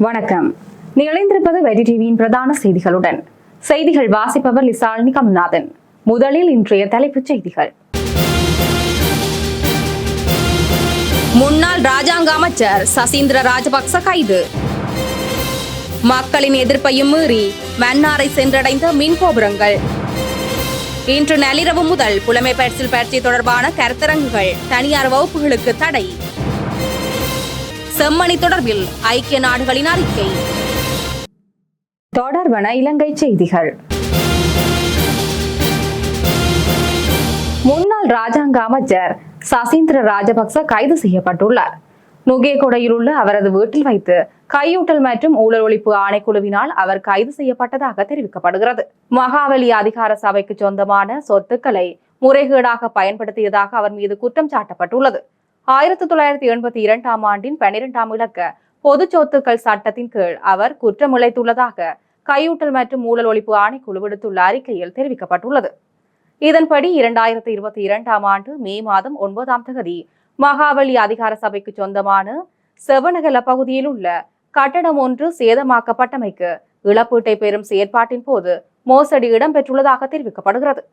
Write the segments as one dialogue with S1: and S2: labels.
S1: வணக்கம். நிகழ்ந்திருப்பது வெடி டிவியின் பிரதான செய்திகளுடன். செய்திகள் வாசிப்பவர் லிசாலினி கமல்நாதன். முதலில் இன்றைய தலைப்புச் செய்திகள். முன்னாள் ராஜாங்க அமைச்சர் சசீந்திர ராஜபக்ச கைது. மக்களின் எதிர்ப்பையும் மீறி மன்னாரை சென்றடைந்த மின் கோபுரங்கள். இன்று நள்ளிரவு முதல் புலமை பயிற்சியில் பயிற்சி தொடர்பான கருத்தரங்குகள் தனியார் வகுப்புகளுக்கு தடை. செம்மணி தொடர்பில் ஐக்கிய நாடுகளின் அறிக்கை. தொடர்வன இலங்கை செய்திகள். முன்னாள் ராஜாங்க அமைச்சர் சசீந்திர ராஜபக்ச கைது செய்யப்பட்டுள்ளார். நுகேகொடையில் உள்ள அவரது வீட்டில் வைத்து கையூட்டல் மற்றும் ஊழல் ஒழிப்பு ஆணைக்குழுவினால் அவர் கைது செய்யப்பட்டதாக தெரிவிக்கப்படுகிறது. மகாவலி அதிகார சபைக்கு சொந்தமான சொத்துக்களை முறைகேடாக பயன்படுத்தியதாக அவர் மீது குற்றம் சாட்டப்பட்டுள்ளது. ஆயிரத்தி தொள்ளாயிரத்தி எண்பத்தி இரண்டாம் ஆண்டின் பனிரெண்டாம் இலக்க பொது சொத்துக்கள் சட்டத்தின் கீழ் அவர் குற்றமிழைத்துள்ளதாக கையூட்டல் மற்றும் ஊழல் ஒழிப்பு ஆணைக்குழு விடுத்துள்ள அறிக்கையில் தெரிவிக்கப்பட்டுள்ளது. இதன்படி இரண்டாயிரத்தி இருபத்தி இரண்டாம் ஆண்டு மே மாதம் ஒன்பதாம் தேதி மகாவலி அதிகார சபைக்கு சொந்தமான செவனகல பகுதியில் உள்ள கட்டடம் ஒன்று சேதமாக்கப்பட்டமைக்கு இழப்பீட்டை பெறும் செயற்பாட்டின் போது மோசடி இடம்பெற்றுள்ளதாக தெரிவிக்கப்படுகிறது.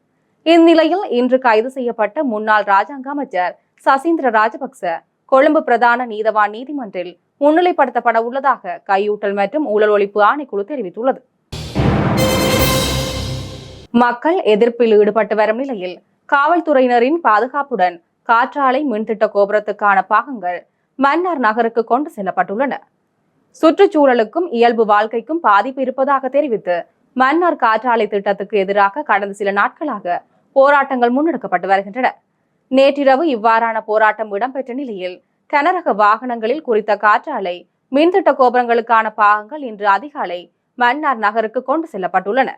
S1: இந்நிலையில் இன்று கைது செய்யப்பட்ட முன்னாள் ராஜாங்க அமைச்சர் சசீந்திர ராஜபக்ச கொழும்பு பிரதான நீதவான் நீதிமன்றில் முன்னிலைப்படுத்தப்பட உள்ளதாக கையூட்டல் மற்றும் ஊழல் ஒழிப்பு ஆணைக்குழு தெரிவித்துள்ளது. மக்கள் எதிர்ப்பில் ஈடுபட்டு வரும் நிலையில் காவல்துறையினரின் பாதுகாப்புடன் காற்றாலை மின்திட்ட கோபுரத்துக்கான பாகங்கள் மன்னார் நகருக்கு கொண்டு செல்லப்பட்டுள்ளன. சுற்றுச்சூழலுக்கும் இயல்பு வாழ்க்கைக்கும் பாதிப்பு இருப்பதாக தெரிவித்து மன்னார் காற்றாலை திட்டத்துக்கு எதிராக கடந்த சில நாட்களாக போராட்டங்கள் முன்னெடுக்கப்பட்டு வருகின்றன. நேற்றிரவு இவ்வாறான போராட்டம் இடம்பெற்ற நிலையில் கனரக வாகனங்களில் குறித்த காற்றாலை மின்திட்ட கோபுரங்களுக்கான பாகங்கள் இன்று அதிகாலை மன்னார் நகருக்கு கொண்டு செல்லப்பட்டுள்ளன.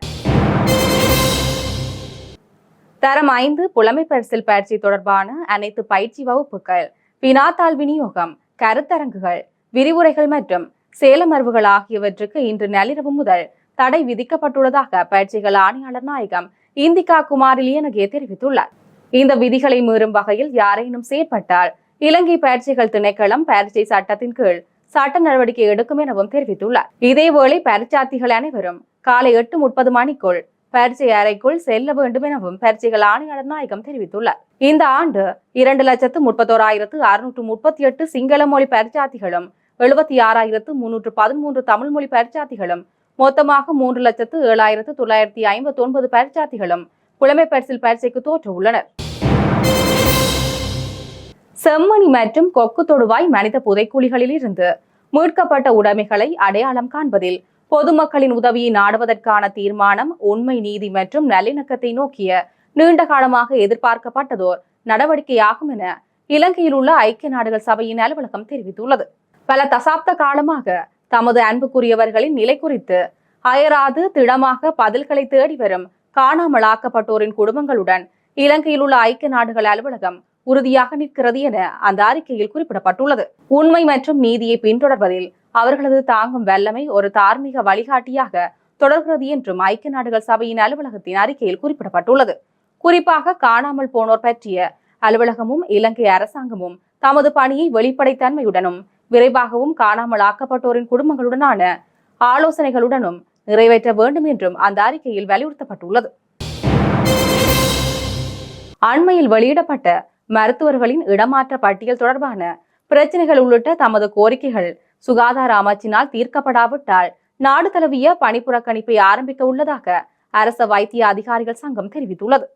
S1: தரம் ஐந்து புலமை பரிசில் பயிற்சி தொடர்பான அனைத்து பயிற்சி வகுப்புகள் வினாத்தாள் விநியோகம் கருத்தரங்குகள் விரிவுரைகள் மற்றும் சேலமர்வுகள் ஆகியவற்றுக்கு இன்று நள்ளிரவு முதல் தடை விதிக்கப்பட்டுள்ளதாக பயிற்சிகள் ஆணையாளர் நாயகம் இந்திகா குமார் தெரிவித்துள்ளார். இந்த விதிகளை மீறும் வகையில் யாரேனும் செயற்பட்டால் இலங்கை பயிற்சிகள் திணைக்களம் பயிற்சி சட்டத்தின் கீழ் சட்ட நடவடிக்கை எடுக்கும் எனவும் தெரிவித்துள்ளார். இதேவேளை பரீட்சார்த்திகள் அனைவரும் காலை எட்டு முப்பது மணிக்குள் பயிற்சி அறைக்குள் செல்ல வேண்டும் எனவும் பயிற்சிகள் ஆணையாளர் நாயகம் தெரிவித்துள்ளார். இந்த ஆண்டு இரண்டு லட்சத்து முப்பத்தோராயிரத்து அறுநூற்று முப்பத்தி எட்டு சிங்கள மொழி பரீட்சார்த்திகளும் எழுபத்தி ஆறாயிரத்து முன்னூற்று பதிமூன்று தமிழ் மொழி பரீட்சார்த்திகளும் மொத்தமாக மூன்று லட்சத்து ஏழாயிரத்து தொள்ளாயிரத்தி ஐம்பத்தி ஒன்பது பரீட்சார்த்திகளும் புலமை பரிசில் பரீட்சைக்கு தோற்ற உள்ளனர் செம்மணி மற்றும் கொக்கு தொடுவாய் மனித புதைக்குழிகளிலிருந்து மீட்கப்பட்ட உடைமைகளை அடையாளம் காண்பதில் பொதுமக்களின் உதவியை நாடுவதற்கான தீர்மானம் உண்மை நீதி மற்றும் நல்லிணக்கத்தை நோக்கிய நீண்ட காலமாக எதிர்பார்க்கப்பட்டதோர் நடவடிக்கையாகும் என இலங்கையில் உள்ள ஐக்கிய நாடுகள் சபையின் அலுவலகம் தெரிவித்துள்ளது. பல தசாப்த காலமாக தமது அன்புக்குரியவர்களின் நிலை குறித்து அயராது திடமாக பதில்களை தேடி வரும் காணாமலாக்கப்பட்டோரின் குடும்பங்களுடன் இலங்கையில் உள்ள ஐக்கிய நாடுகள் அலுவலகம் உறுதியாக நிற்கிறது என அந்த அறிக்கையில் குறிப்பிடப்பட்டுள்ளது. உண்மை மற்றும் நீதியை பின்தொடர்வதில் அவர்களது தாங்கும் வல்லமை ஒரு தார்மீக வழிகாட்டியாக தொடர்கிறது என்றும் ஐக்கிய நாடுகள் சபையின் அலுவலகத்தின் அறிக்கையில் குறிப்பிடப்பட்டுள்ளது. குறிப்பாக காணாமல் போனோர் பற்றிய அலுவலகமும் இலங்கை அரசாங்கமும் தமது பணியை வெளிப்படைத்தன்மையுடனும் விரைவாகவும் காணாமல் ஆக்கப்பட்டோரின் குடும்பங்களுடனான ஆலோசனைகளுடனும் நிறைவேற்ற வேண்டும் என்றும் அந்த அறிக்கையில் வலியுறுத்தப்பட்டுள்ளது. அண்மையில் வெளியிடப்பட்ட மருத்துவர்களின் இடமாற்ற பட்டியல் தொடர்பான பிரச்சனைகள் உள்ளிட்ட தமது கோரிக்கைகள் சுகாதார அமைச்சினால் தீர்க்கப்படாவிட்டால் நாடு தழுவிய பணிப்புறக்கணிப்பை ஆரம்பிக்க உள்ளதாக அரச வைத்திய அதிகாரிகள் சங்கம் தெரிவித்துள்ளது.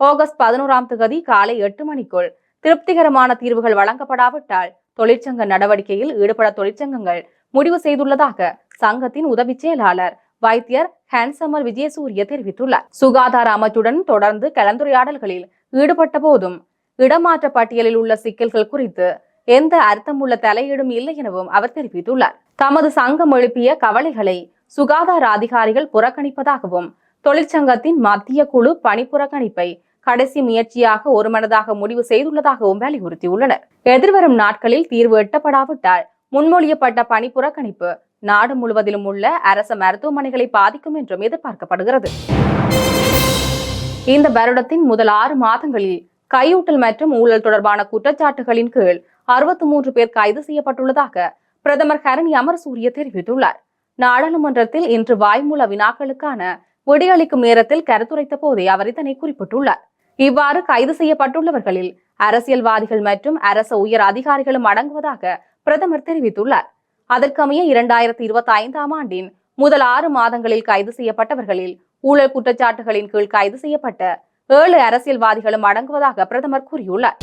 S1: ஆகஸ்ட் பதினோராம் தேதி காலை எட்டு மணிக்குள் திருப்திகரமான தீர்வுகள் வழங்கப்படாவிட்டால் தொழிற்சங்க நடவடிக்கையில் ஈடுபட தொழிற்சங்கங்கள் முடிவு செய்துள்ளதாக சங்கத்தின் உதவி செயலாளர் வைத்தியர் ஹேன்சமர் விஜயசூரிய தெரிவித்துள்ளார். சுகாதார அமைச்சுடன் தொடர்ந்து கலந்துரையாடல்களில் ஈடுபட்ட போதும் இடமாற்ற பட்டியலில் உள்ள சிக்கல்கள் குறித்து எந்த அர்த்தமுள்ள தலையீடும் இல்லை எனவும் அவர் தெரிவித்துள்ளார். தமது சங்கம் எழுப்பிய கவலைகளை சுகாதார அதிகாரிகள் புறக்கணிப்பதாகவும் தொழிற்சங்கத்தின் மத்திய குழு பணி புறக்கணிப்பை கடைசி முயற்சியாக ஒருமனதாக முடிவு செய்துள்ளதாகவும் வலியுறுத்தியுள்ளனர். எதிர்வரும் நாட்களில் தீர்வு எட்டப்படாவிட்டால் முன்மொழியப்பட்ட பணி புறக்கணிப்பு நாடு முழுவதிலும் உள்ள அரச மருத்துவமனைகளை பாதிக்கும் என்றும் எதிர்பார்க்கப்படுகிறது. இந்த வருடத்தின் முதல் ஆறு மாதங்களில் கையூட்டல் மற்றும் ஊழல் தொடர்பான குற்றச்சாட்டுகளின் கீழ் அறுபத்தி மூன்று பேர் கைது செய்யப்பட்டுள்ளதாக பிரதமர் ஹரணி அமரசூரிய தெரிவித்துள்ளார். நாடாளுமன்றத்தில் இன்று வாய்மூல வினாக்களுக்கான விடையளிக்கும் நேரத்தில் கருத்துரைத்த போதே அவர் இதனை குறிப்பிட்டுள்ளார். இவ்வாறு கைது செய்யப்பட்டுள்ளவர்களில் அரசியல்வாதிகள் மற்றும் அரச உயர் அதிகாரிகளும் அடங்குவதாக பிரதமர் தெரிவித்துள்ளார். அதற்கமைய இரண்டாயிரத்தி இருபத்தி ஐந்தாம் ஆண்டின் முதல் ஆறு மாதங்களில் கைது செய்யப்பட்டவர்களில் ஊழல் குற்றச்சாட்டுகளின் கீழ் கைது செய்யப்பட்ட ஏழு அரசியல்வாதிகளும் அடங்குவதாக பிரதமர் கூறியுள்ளார்.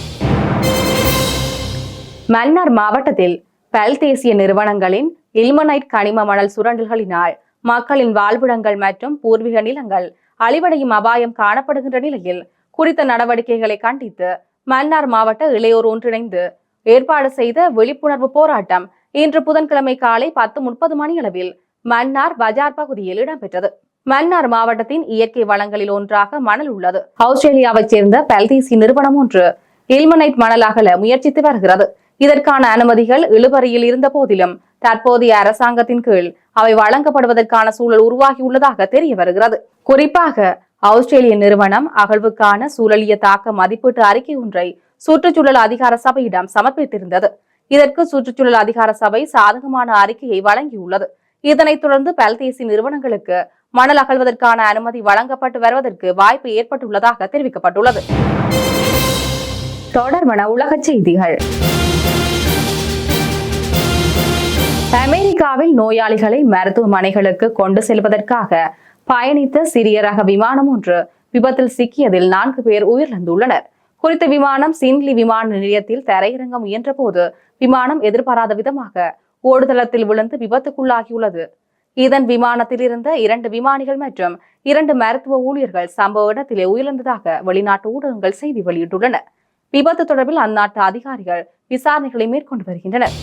S1: மன்னார் மாவட்டத்தில் பல் தேசிய நிறுவனங்களின் இல்மனைட் கனிம மணல் சுரண்டல்களினால் மக்களின் வாழ்விடங்கள் மற்றும் பூர்வீக நிலங்கள் அழிவடையும் அபாயம் காணப்படுகின்ற நிலையில் குறித்த நடவடிக்கைகளை கண்டித்து மன்னார் மாவட்ட இளையோர் ஒன்றிணைந்து ஏற்பாடு செய்த விழிப்புணர்வு போராட்டம் இன்று புதன்கிழமை காலை பத்து முப்பது மணி அளவில் மன்னார் பஜார் பகுதியில் இடம்பெற்றது. மன்னார் மாவட்டத்தின் இயற்கை வளங்களில் ஒன்றாக மணல் உள்ளது. ஆஸ்திரேலியாவைச் சேர்ந்த பல்தேசி நிறுவனம் ஒன்று இல்மனைட் மணல் அகல முயற்சித்து வருகிறது. இதற்கான அனுமதிகள் இழுபறியில் இருந்த போதிலும் தற்போதைய அரசாங்கத்தின் கீழ் அவை வழங்கப்படுவதற்கான சூழல் உருவாகியுள்ளதாக தெரிய வருகிறது. குறிப்பாக ஆஸ்திரேலிய நிறுவனம் அகழ்வுக்கான சூழலிய தாக்க மதிப்பீட்டு அறிக்கை ஒன்றை சுற்றுச்சூழல் அதிகார சபையிடம் சமர்ப்பித்திருந்தது. இதற்கு சுற்றுச்சூழல் அதிகார சபை சாதகமான அறிக்கையை வழங்கியுள்ளது. இதனைத் தொடர்ந்து பல்தேசி நிறுவனங்களுக்கு மணல் அகழ்வதற்கான அனுமதி வழங்கப்பட்டு வருவதற்கு வாய்ப்பு ஏற்பட்டுள்ளதாக தெரிவிக்கப்பட்டுள்ளது. தொடர்பன உலக செய்திகள். அமெரிக்காவில் நோயாளிகளை மருத்துவமனைகளுக்கு கொண்டு செல்வதற்காக பயணித்த சிறிய ரக விமானம் ஒன்று விபத்தில் சிக்கியதில் நான்கு பேர் உயிரிழந்துள்ளனர். குறித்த விமானம் சின்லி விமான நிலையத்தில் தரையிறங்க முயன்றபோது விமானம் எதிர்பாராத விதமாக ஓடுதளத்தில் விழுந்து விபத்துக்குள்ளாகியுள்ளது. இதன் விமானத்தில் இருந்த இரண்டு விமானிகள் மற்றும் இரண்டு மருத்துவ ஊழியர்கள் சம்பவ இடத்திலே உயிரிழந்ததாக வெளிநாட்டு ஊடகங்கள் செய்தி வெளியிட்டுள்ளன. விபத்து தொடர்பில் அந்நாட்டு அதிகாரிகள் விசாரணைகளை மேற்கொண்டு வருகின்றனர்.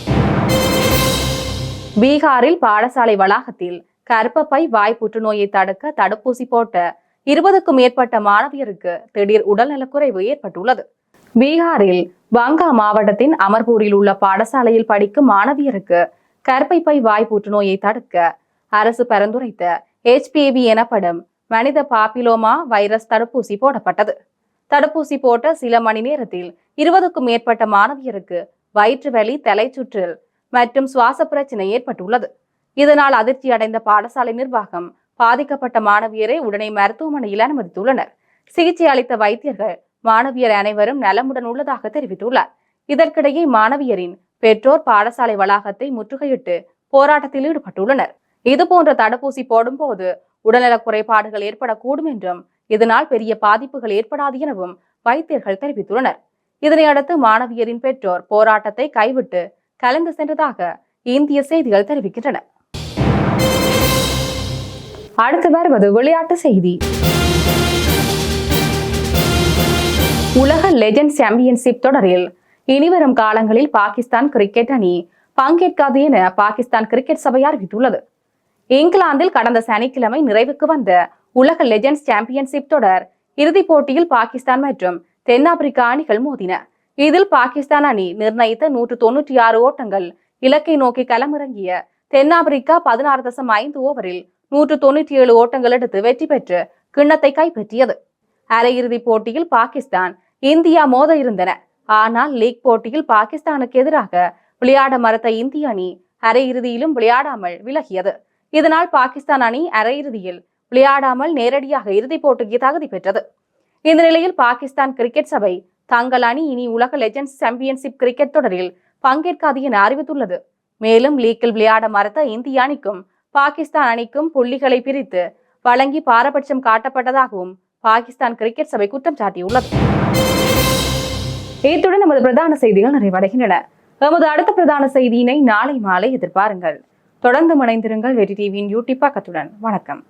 S1: பீகாரில் பாடசாலை வளாகத்தில் கர்ப்பப்பை வாய் புற்றுநோயை தடுக்க தடுப்பூசி போட்ட இருபதுக்கும் மேற்பட்ட மாணவியருக்கு திடீர் உடல்நலக்குறைவு ஏற்பட்டுள்ளது. பீகாரில் பங்கா மாவட்டத்தின் அமர்பூரில் உள்ள பாடசாலையில் படிக்கும் மாணவியருக்கு கர்ப்பப்பை வாய் புற்றுநோயை தடுக்க அரசு பரிந்துரைத்த ஹெச்பிவி எனப்படும் மனித பாப்பிலோமா வைரஸ் தடுப்பூசி போடப்பட்டது. தடுப்பூசி போட்ட சில மணி நேரத்தில் இருபதுக்கும் மேற்பட்ட மாணவியருக்கு வயிற்று வலி தலைச்சுற்றல் மற்றும் சுவாச பிரச்சனை ஏற்பட்டுள்ளது. இதனால் அதிர்ச்சி அடைந்த பாடசாலை நிர்வாகம் பாதிக்கப்பட்ட மாணவியரை உடனே மருத்துவமனையில் அனுமதித்துள்ளனர். சிகிச்சை அளித்த வைத்தியர்கள் மாணவியர் அனைவரும் நலமுடன் உள்ளதாக தெரிவித்துள்ளார். இதற்கிடையே மாணவியரின் பெற்றோர் பாடசாலை வளாகத்தை முற்றுகையிட்டு போராட்டத்தில் ஈடுபட்டுள்ளனர். இதுபோன்ற தடுப்பூசி போடும்போது உடல்நலக் குறைபாடுகள் ஏற்படக்கூடும் என்றும் இதனால் பெரிய பாதிப்புகள் ஏற்படாது எனவும் வைத்தியர்கள் தெரிவித்துள்ளனர். இதனையடுத்து மாணவியரின் பெற்றோர் போராட்டத்தை கைவிட்டு கலந்து சென்றதாக இந்திய செய்திகள் தெரிவிக்கின்றன. அடுத்து வருவது விளையாட்டு செய்தி. உலக லெஜண்ட் சாம்பியன்ஷிப் தொடரில் இனிவரும் காலங்களில் பாகிஸ்தான் கிரிக்கெட் அணி பங்கேற்காது என பாகிஸ்தான் கிரிக்கெட் சபை அறிவித்துள்ளது. இங்கிலாந்தில் கடந்த சனிக்கிழமை நிறைவுக்கு வந்த உலக லெஜண்ட்ஸ் சாம்பியன்ஷிப் தொடர் இறுதிப் போட்டியில் பாகிஸ்தான் மற்றும் தென்னாப்பிரிக்கா அணிகள் மோதின. இதில் பாகிஸ்தான் அணி நிர்ணயித்த நூற்று தொன்னூற்றி ஆறு ஓட்டங்கள் இலக்கை நோக்கி களமிறங்கிய தென்னாப்பிரிக்கா பதினாறு தசம் ஐந்து ஓவரில் நூற்று தொன்னூற்றி ஏழு ஓட்டங்கள் எடுத்து வெற்றி பெற்று கிண்ணத்தை கைப்பற்றியது. அரையிறுதிப் போட்டியில் பாகிஸ்தான் இந்தியா மோத இருந்தன. ஆனால் லீக் போட்டியில் பாகிஸ்தானுக்கு எதிராக விளையாட மறுத்த இந்திய அணி அரையிறுதியிலும் விளையாடாமல் விலகியது. இதனால் பாகிஸ்தான் அணி அரையிறுதியில் விளையாடாமல் நேரடியாக இறுதிப் போட்டிக்கு தகுதி பெற்றது. இந்த நிலையில் பாகிஸ்தான் கிரிக்கெட் சபை தங்கள் அணி இனி உலக லெஜண்ட்ஸ் சாம்பியன்ஷிப் கிரிக்கெட் தொடரில் பங்கேற்காது என அறிவித்துள்ளது. மேலும் லீக்கில் விளையாட மறுத்த இந்திய அணிக்கும் பாகிஸ்தான் அணிக்கும் புள்ளிகளை பிரித்து வழங்கி பாரபட்சம் காட்டப்பட்டதாகவும் பாகிஸ்தான் கிரிக்கெட் சபை குற்றம் சாட்டியுள்ளது. இத்துடன் நமது பிரதான செய்திகள் நிறைவடைகின்றன. எமது அடுத்த பிரதான செய்தியினை நாளை மாலை எதிர்பாருங்கள். தொடர்ந்து இணைந்திருங்கள். வெற்றி டிவியின் யூடியூப் பக்கத்துடன். வணக்கம்.